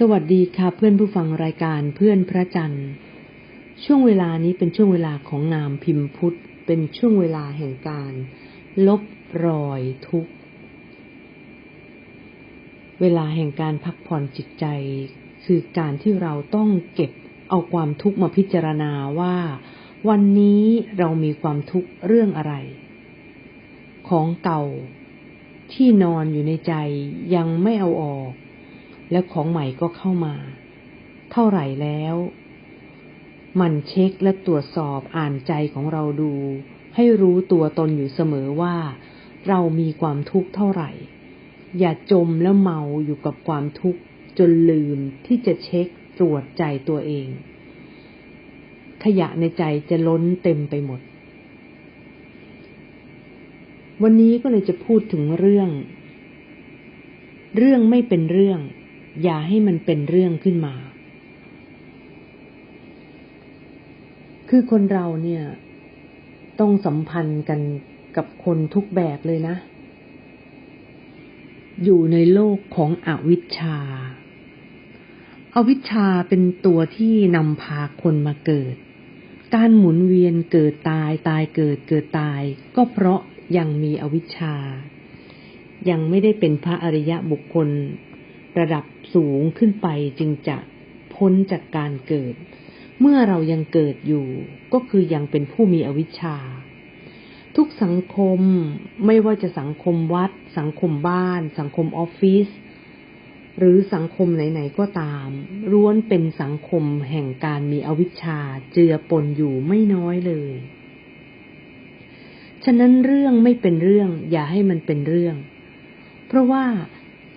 สวัสดีค่ะเพื่อนผู้ฟังรายการเพื่อนพระจันทร์ ช่วงเวลานี้เป็นช่วงเวลาของนามพิมพ์พุทธ เป็นช่วงเวลาแห่งการ ลบรอยทุกเวลาแห่งการพักผ่อนจิตใจ คือการที่เราต้องเก็บเอาความทุกข์มาพิจารณาว่า วันนี้เรามีความทุกข์เรื่องอะไร ของเก่าที่นอนอยู่ในใจยังไม่เอาออก และของใหม่ก็เข้ามา เท่าไหร่แล้วมันเช็คและตรวจสอบอ่านใจของเราดู ให้รู้ตัวตนอยู่เสมอว่า เรามีความทุกข์เท่าไหร่ อย่าจมและเมาอยู่กับความทุกข์ จนลืมที่จะเช็คตรวจใจตัวเอง ขยะในใจจะล้นเต็มไปหมด วันนี้ก็เลยจะพูดถึงเรื่อง เรื่องไม่เป็นเรื่อง อย่าให้มันเป็นเรื่องขึ้นมา คือคนเราเนี่ย ต้องสัมพันธ์กันกับคนทุกแบบเลยนะ อยู่ในโลกของอวิชชาอวิชชาเป็นตัวที่นำพาคนมาเกิด การหมุนเวียนเกิดตายตายเกิดเกิดตาย ก็เพราะยังมีอวิชชา ยังไม่ได้เป็นพระอริยะบุคคล ระดับสูงขึ้นไปจึงจะพ้นจากการเกิด เมื่อเรายังเกิดอยู่ ก็คือยังเป็นผู้มีอวิชชา ทุกสังคมไม่ว่าจะสังคมวัด สังคมบ้าน สังคมออฟฟิศหรือสังคมไหนๆก็ตามล้วนเป็นสังคมแห่งการมีอวิชชาเจือปนอยู่ไม่น้อยเลย ฉะนั้นเรื่องไม่เป็นเรื่อง อย่าให้มันเป็นเรื่อง เพราะว่า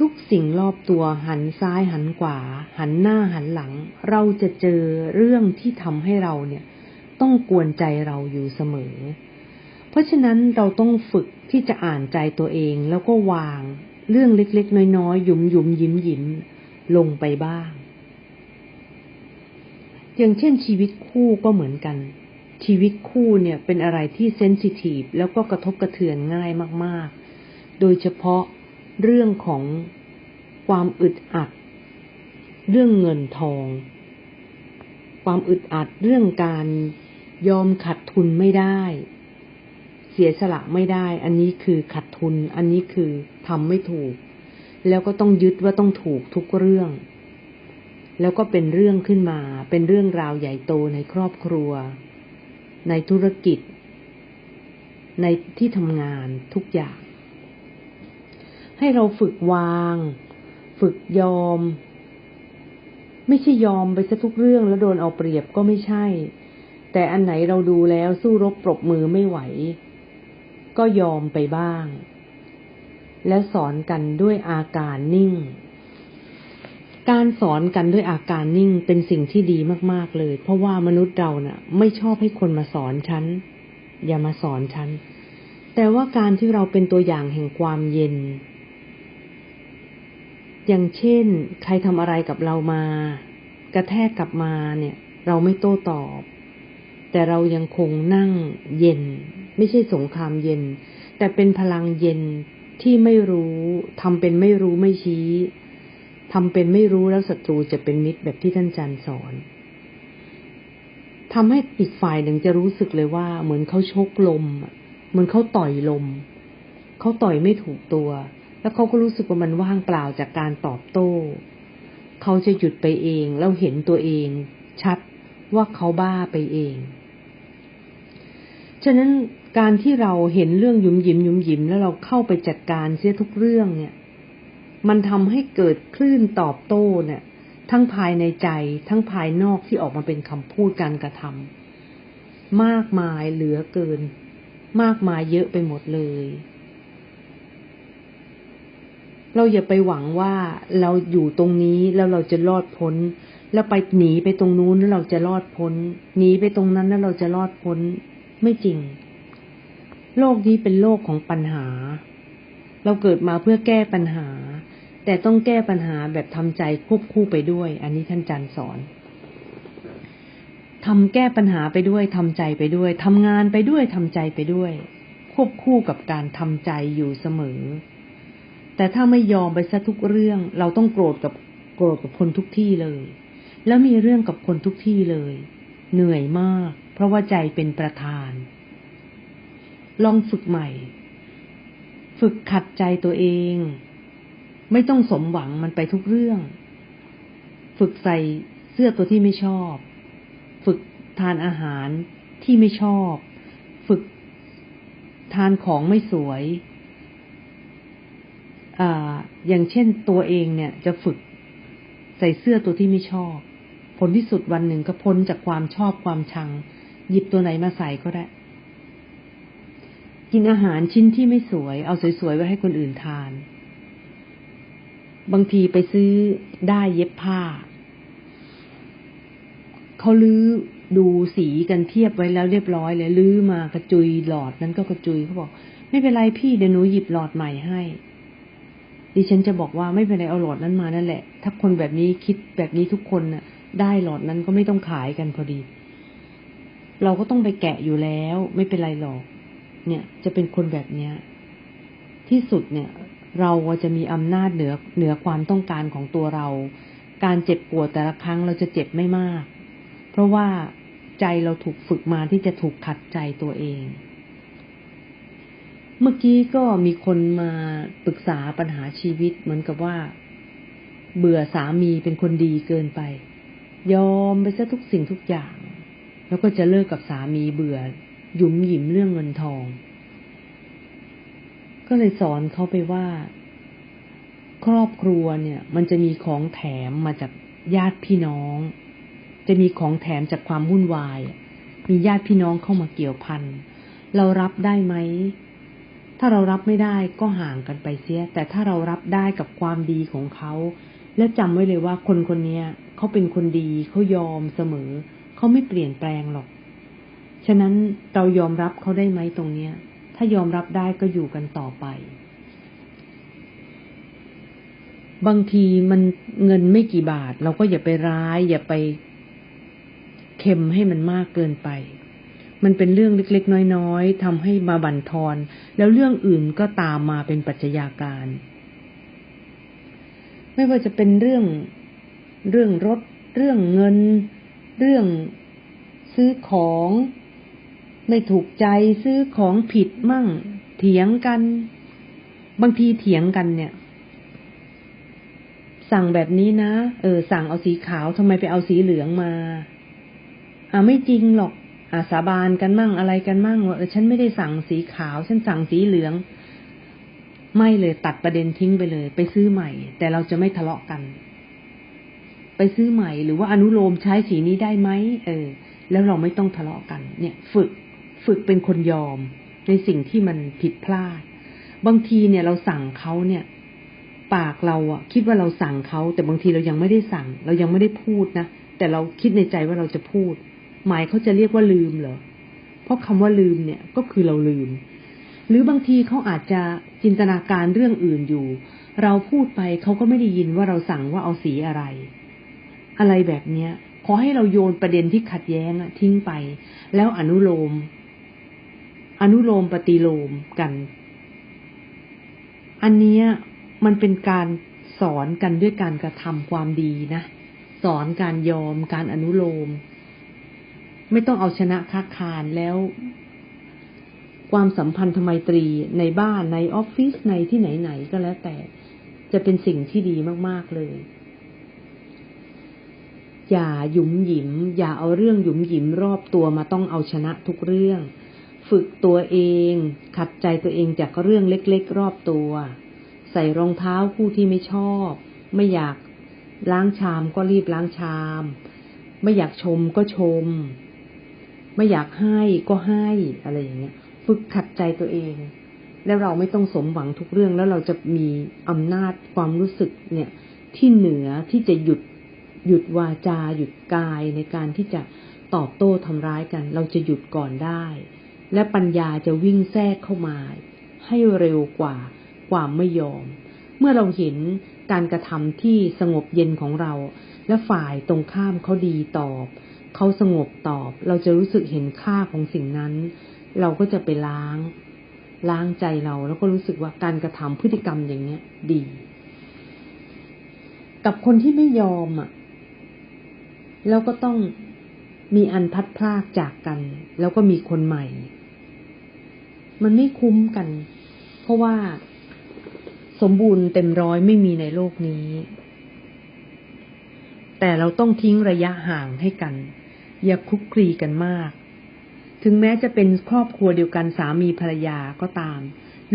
ทุกสิ่งรอบตัวหันซ้ายหันขวา หันหน้าหันหลัง เราจะเจอเรื่องที่ทำให้เราเนี่ย ต้องกวนใจเราอยู่เสมอ เพราะฉะนั้นเราต้องฝึกที่จะอ่านใจตัวเองแล้วก็วาง เรื่องเล็กๆ น้อยๆ หยุมหยุมยิ้มยิ้มลงไปบ้าง อย่างเช่นชีวิตคู่ก็เหมือนกัน ชีวิตคู่เนี่ยเป็นอะไรที่เซนซิทีฟแล้วก็กระทบกระเทือนง่ายมากๆ โดยเฉพาะ เรื่องของความอึดอัด เรื่องเงินทอง ความอึดอัดเรื่องการยอมขัดทุนไม่ได้ เสียสละไม่ได้ อันนี้คือขัดทุน อันนี้คือทำไม่ถูก แล้วก็ต้องยึดว่าต้องถูกทุกเรื่อง แล้วก็เป็นเรื่องขึ้นมา เป็นเรื่องราวใหญ่โตในครอบครัว ในธุรกิจ ในที่ทำงานทุกอย่าง ให้เราฝึกวาง ฝึกยอม ไม่ใช่ยอมไปซะทุกเรื่องแล้วโดนเอาเปรียบก็ไม่ใช่ แต่อันไหนเราดูแล้วสู้รบปรบมือไม่ไหว ก็ยอมไปบ้าง และสอนกันด้วยอาการนิ่ง การสอนกันด้วยอาการนิ่งเป็นสิ่งที่ดีมากๆเลย เพราะว่ามนุษย์เราเนะ่ะ ไม่ชอบให้คนมาสอนฉันอย่ามาสอนฉันแต่ว่าการที่เราเป็นตัวอย่างแห่งความเย็น อย่างเช่น ใครทำอะไรกับเรามา กระแทกกลับมาเนี่ย เราไม่โต้ตอบ แต่เรายังคงนั่งเย็น ไม่ใช่สงครามเย็น แต่เป็นพลังเย็นที่ไม่รู้ทำเป็นไม่รู้ไม่ชี้ทำเป็นไม่รู้แล้วศัตรูจะเป็นมิตรแบบที่ท่านจันสอนทำให้อีกฝ่ายหนึ่งจะรู้สึกเลยว่า เหมือนเขาชกลมเหมือนเขาต่อยลมเขาต่อยไม่ถูกตัว แล้วเขาก็รู้สึกว่ามันว่างเปล่าจากการตอบโต้ เขาจะหยุดไปเองแล้วเห็นตัวเอง ชัดว่าเขาบ้าไปเอง ฉะนั้นการที่เราเห็นเรื่องยุมยิ้มยุมยิ้มแล้วเราเข้าไปจัดการเสียทุกเรื่องเนี่ย มันทำให้เกิดคลื่นตอบโต้เนี่ย ทั้งภายในใจทั้งภายนอกที่ออกมาเป็นคำพูดการกระทำมากมายเหลือเกิน มากมายเยอะไปหมดเลย เราอย่าไปหวังว่าเราอยู่ตรงนี้แล้วเราจะรอดพ้น แล้วไปหนีไปตรงนู้นแล้วเราจะรอดพ้น หนีไปตรงนั้นแล้วเราจะรอดพ้น ไม่จริง โลกนี้เป็นโลกของปัญหา เราเกิดมาเพื่อแก้ปัญหา แต่ต้องแก้ปัญหาแบบทำใจควบคู่ไปด้วย อันนี้ท่านจันสอนทำแก้ปัญหาไปด้วยทำใจไปด้วยทำงานไปด้วยทำใจไปด้วย ควบคู่กับการทำใจอยู่เสมอ แต่ถ้าไม่ยอมไปซะทุกเรื่อง เราต้องโกรธกับโกรธกับคนทุกที่เลย แล้วมีเรื่องกับคนทุกที่เลย เหนื่อยมาก เพราะว่าใจเป็นประธาน ลองฝึกใหม่ ฝึกขัดใจตัวเอง ไม่ต้องสมหวังมันไปทุกเรื่อง ฝึกใส่เสื้อตัวที่ไม่ชอบ ฝึกทานอาหารที่ไม่ชอบ ฝึกทานของไม่สวย อย่างเช่นตัวเองเนี่ยจะฝึกใส่เสื้อตัวที่ไม่ชอบ ผลที่สุดวันหนึ่งก็พ้นจากความชอบความชัง หยิบตัวไหนมาใส่ก็ได้ กินอาหารชิ้นที่ไม่สวย เอาสวยๆไว้ให้คนอื่นทาน บางทีไปซื้อได้เย็บผ้า เขาลื้อดูสีกันเทียบไว้แล้วเรียบร้อยเลยลื้อมากระจุยหลอดนั้นก็กระจุยเขาบอก ไม่เป็นไรพี่เดี๋ยวหนูหยิบหลอดใหม่ให้ ดิฉันจะบอกว่าไม่เป็นไรเอาหลอดนั้นมานั่นแหละ ถ้าคนแบบนี้คิดแบบนี้ทุกคนน่ะ ได้หลอดนั้นก็ไม่ต้องขายกันพอดี เราก็ต้องไปแกะอยู่แล้ว ไม่เป็นไรหรอก เนี่ยจะเป็นคนแบบเนี้ย ที่สุดเนี่ย เราจะมีอำนาจเหนือเหนือความต้องการของตัวเรา การเจ็บปวดแต่ละครั้งเราจะเจ็บไม่มาก เพราะว่าใจเราถูกฝึกมาที่จะถูกขัดใจตัวเอง เมื่อกี้ก็มีคนมาปรึกษาปัญหาชีวิตเหมือนกับว่า เบื่อสามีเป็นคนดีเกินไป ยอมไปซะทุกสิ่งทุกอย่าง แล้วก็จะเลิกกับสามีเบื่อหยุมหยิมเรื่องเงินทอง ก็เลยสอนเขาไปว่า ครอบครัวเนี่ย มันจะมีของแถมมาจากญาติพี่น้อง จะมีของแถมจากความวุ่นวาย มีญาติพี่น้องเข้ามาเกี่ยวพันเรารับได้ไหม ถ้าเรารับไม่ได้ก็ห่างกันไปเสีย แต่ถ้าเรารับได้กับความดีของเขา และจำไว้เลยว่าคนคนนี้เขาเป็นคนดีเขายอมเสมอ เขาไม่เปลี่ยนแปลงหรอก ฉะนั้นเรายอมรับเขาได้ไหมตรงเนี้ย ถ้ายอมรับได้ก็อยู่กันต่อไป บางทีมันเงินไม่กี่บาท เราก็อย่าไปร้าย อย่าไปเค็มให้มันมากเกินไป มันเป็นเรื่องเล็กๆ น้อยๆทำให้มาบั่นทอน แล้วเรื่องอื่นก็ตามมาเป็นปัจจัยาการ ไม่ว่าจะเป็นเรื่องเรื่องรถ เรื่องเงิน เรื่องซื้อของ ไม่ถูกใจซื้อของผิดมั่ง เถียงกัน บางทีเถียงกันเนี่ย สั่งแบบนี้นะ เออ สั่งเอาสีขาวทำไมไปเอาสีเหลืองมา อ่าไม่จริงหรอก อาสาบานกันมั่งอะไรกันมั่งว่าเออฉันไม่ได้สั่งสีขาว ฉันสั่งสีเหลือง ไม่เลยตัดประเด็นทิ้งไปเลย ไปซื้อใหม่ แต่เราจะไม่ทะเลาะกัน ไปซื้อใหม่หรือว่าอนุโลมใช้สีนี้ได้ไหมเออ แล้วเราไม่ต้องทะเลาะกัน เนี่ย ฝึกฝึกเป็นคนยอม ในสิ่งที่มันผิดพลาด บางทีเนี่ยเราสั่งเขาเนี่ย ปากเราอะคิดว่าเราสั่งเขาแต่บางทีเรายังไม่ได้สั่ง เรายังไม่ได้พูดนะแต่เราคิดในใจว่าเราจะพูด หมายเขาจะเรียกว่าลืมเหรอ เพราะคำว่าลืมเนี่ยก็คือเราลืม หรือบางทีเขาอาจจะจินตนาการเรื่องอื่นอยู่ เราพูดไปเขาก็ไม่ได้ยินว่าเราสั่งว่าเอาสีอะไร อะไรแบบเนี้ย ขอให้เราโยนประเด็นที่ขัดแย้งอะทิ้งไป แล้วอนุโลม อนุโลมปฏิโลมกัน อันนี้มันเป็นการสอนกันด้วยการกระทำความดีนะ สอนการยอมการอนุโลม ไม่ต้องเอาชนะค้าคารแล้ว ความสัมพันธ์ทไมตรีในบ้านในออฟฟิศในที่ไหนๆก็แล้วแต่จะเป็นสิ่งที่ดีมากๆเลย อย่าหยุมหยิม อย่าเอาเรื่องหยุมหยิมรอบตัวมาต้องเอาชนะทุกเรื่อง ฝึกตัวเอง ขัดใจตัวเองจากเรื่องเล็กๆ รอบตัว ใส่รองเท้าคู่ที่ไม่ชอบ ไม่อยากล้างชามก็รีบล้างชาม ไม่อยากชมก็ชม ไม่อยากให้ก็ให้อะไรอย่างเงี้ย ฝึกขัดใจตัวเอง แล้วเราไม่ต้องสมหวังทุกเรื่องแล้วเราจะมีอำนาจความรู้สึกเนี่ย ที่เหนือที่จะหยุดหยุดวาจา หยุดกายในการที่จะตอบโต้ทำร้ายกัน เราจะหยุดก่อนได้ และปัญญาจะวิ่งแทรกเข้ามา ให้เร็วกว่าความไม่ยอม เมื่อเราเห็นการกระทำที่สงบเย็นของเรา และฝ่ายตรงข้ามเขาดีตอบ เขาสงบตอบ เราจะรู้สึกเห็นค่าของสิ่งนั้น เราก็จะไปล้าง ล้างใจเรา แล้วก็รู้สึกว่าการกระทำพฤติกรรมอย่างเนี้ย ดี กับคนที่ไม่ยอมอะแล้วก็ต้องมีอันพัดพลากจากกัน แล้วก็มีคนใหม่ มันไม่คุ้มกัน เพราะว่าสมบูรณ์เต็มร้อยไม่มีในโลกนี้ แต่เราต้องทิ้งระยะห่างให้กัน อย่าคุกคลีกันมาก ถึงแม้จะเป็นครอบครัวเดียวกันสามีภรรยาก็ตาม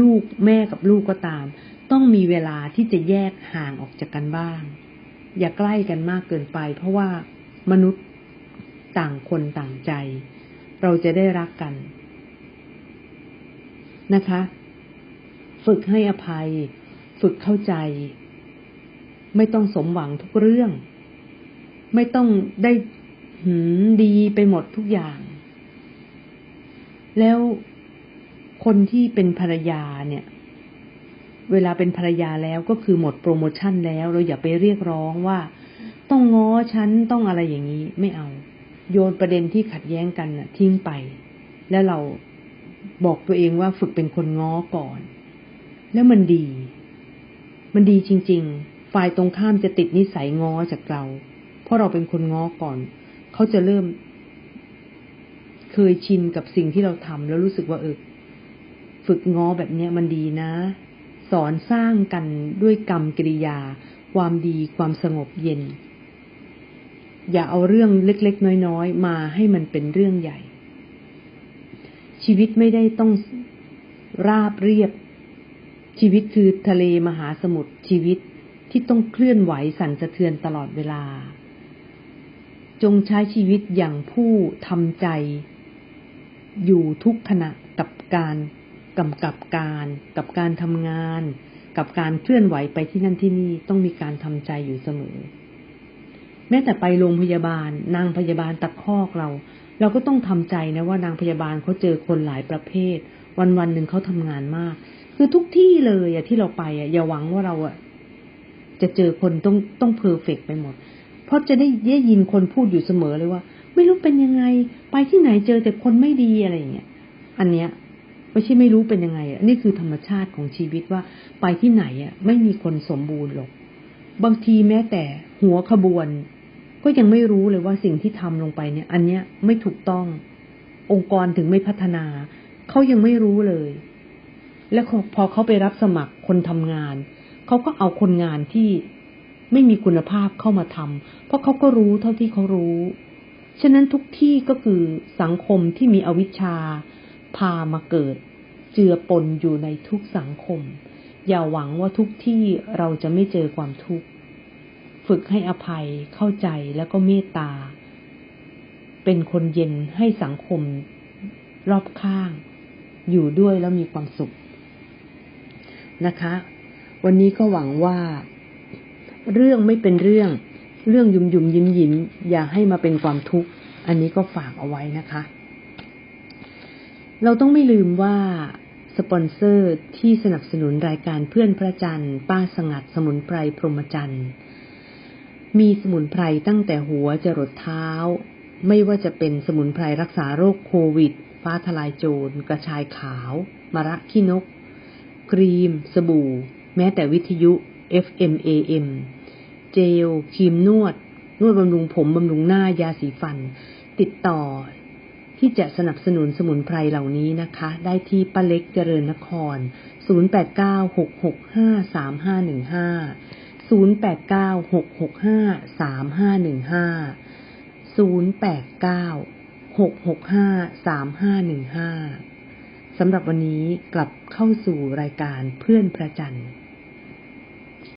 ลูกแม่กับลูกก็ตาม ต้องมีเวลาที่จะแยกห่างออกจากกันบ้าง อย่าใกล้กันมากเกินไป เพราะว่ามนุษย์ต่างคนต่างใจ เราจะได้รักกันนะคะ ฝึกให้อภัย ฝึกเข้าใจ ไม่ต้องสมหวังทุกเรื่อง ไม่ต้องได้ หืมดีไปหมดทุกอย่าง แล้วคนที่เป็นภรรยาเนี่ย เวลาเป็นภรรยาแล้วก็คือหมดโปรโมชั่นแล้วเราอย่าไปเรียกร้องว่า ต้องง้อฉันต้องอะไรอย่างนี้ไม่เอา โยนประเด็นที่ขัดแย้งกันน่ะ ทิ้งไป แล้วเราบอกตัวเองว่าฝึกเป็นคนง้อก่อน แล้วมันดี มันดีจริง ๆ ฝ่ายตรงข้ามจะติดนิสัยง้อจากเรา เพราะเราเป็นคนง้อก่อน เขาจะเริ่ม เคยชินกับสิ่งที่เราทำแล้วรู้สึกว่าเออฝึกง้อแบบเนี้ยมันดีนะ สอนสร้างกันด้วยกรรมกิริยา ความดีความสงบเย็น อย่าเอาเรื่องเล็ก ๆ น้อย ๆ มาให้มันเป็นเรื่องใหญ่ ชีวิตไม่ได้ต้องราบเรียบ ชีวิตคือทะเลมหาสมุทรชีวิตที่ต้องเคลื่อนไหวสั่นสะเทือนตลอดเวลา จงใช้ชีวิตอย่างผู้ทำใจ อยู่ทุกขณะกับการกำกับการ กับการทำงาน กับการเคลื่อนไหวไปที่นั่นที่นี่ต้องมีการทำใจอยู่เสมอ แม้แต่ไปโรงพยาบาล นางพยาบาลตะคอกเรา เราก็ต้องทำใจนะว่านางพยาบาลเขาเจอคนหลายประเภท วันวันหนึ่งเขาทำงานมาก คือทุกที่เลยอะที่เราไปอะอย่าหวังว่าเราอะจะเจอคนต้องต้องเพอร์เฟกไปหมด เพราะจะได้ได้ยินคนพูดอยู่เสมอเลยว่า ไม่รู้เป็นยังไง ไปที่ไหนเจอแต่คนไม่ดีอะไรอย่างเงี้ยอันเนี้ยไม่ใช่ไม่รู้เป็นยังไงอะนี่คือธรรมชาติของชีวิตว่า ไปที่ไหนอะ ไม่มีคนสมบูรณ์หรอกบางทีแม้แต่หัวขบวน ก็ยังไม่รู้เลยว่าสิ่งที่ทำลงไปเนี่ย อันเนี้ยไม่ถูกต้อง องค์กรถึงไม่พัฒนาเขายังไม่รู้เลย และพอเขาไปรับสมัครคนทำงานเขาก็เอาคนงานที่ ไม่มีคุณภาพเข้ามาทำเพราะเขาก็รู้เท่าที่เขารู้ ฉะนั้นทุกที่ก็คือสังคมที่มีอวิชชา พามาเกิด เจือปนอยู่ในทุกสังคม อย่าหวังว่าทุกที่เราจะไม่เจอความทุกข์ ฝึกให้อภัยเข้าใจแล้วก็เมตตา เป็นคนเย็นให้สังคม รอบข้าง อยู่ด้วยแล้วมีความสุขนะคะ วันนี้ก็หวังว่า เรื่องไม่เป็นเรื่อง เรื่องยุ่มยุ่มยิ้มยิ้มอย่าให้มาเป็นความทุกข์ อันนี้ก็ฝากเอาไว้นะคะ เราต้องไม่ลืมว่าสปอนเซอร์ที่สนับสนุนรายการเพื่อนพระจันทร์ป้าสงัดสมุนไพรพรหมจันทร์มีสมุนไพรตั้งแต่หัวจรดเท้า ไม่ว่าจะเป็นสมุนไพรรักษาโรคโควิด ฟ้าทลายโจร กระชายขาว มะระขี้นก ครีม สบู่ แม้แต่วิทยุ FM AM เจลครีมนวด นวดบำรุงผมบำรุงหน้ายาสีฟัน ติดต่อที่จะสนับสนุนสมุนไพรเหล่านี้นะคะ ได้ที่ป้าเล็กเจริญนคร 0896653515 0896653515 0896653515 สำหรับวันนี้กลับเข้าสู่รายการเพื่อนประจันทร์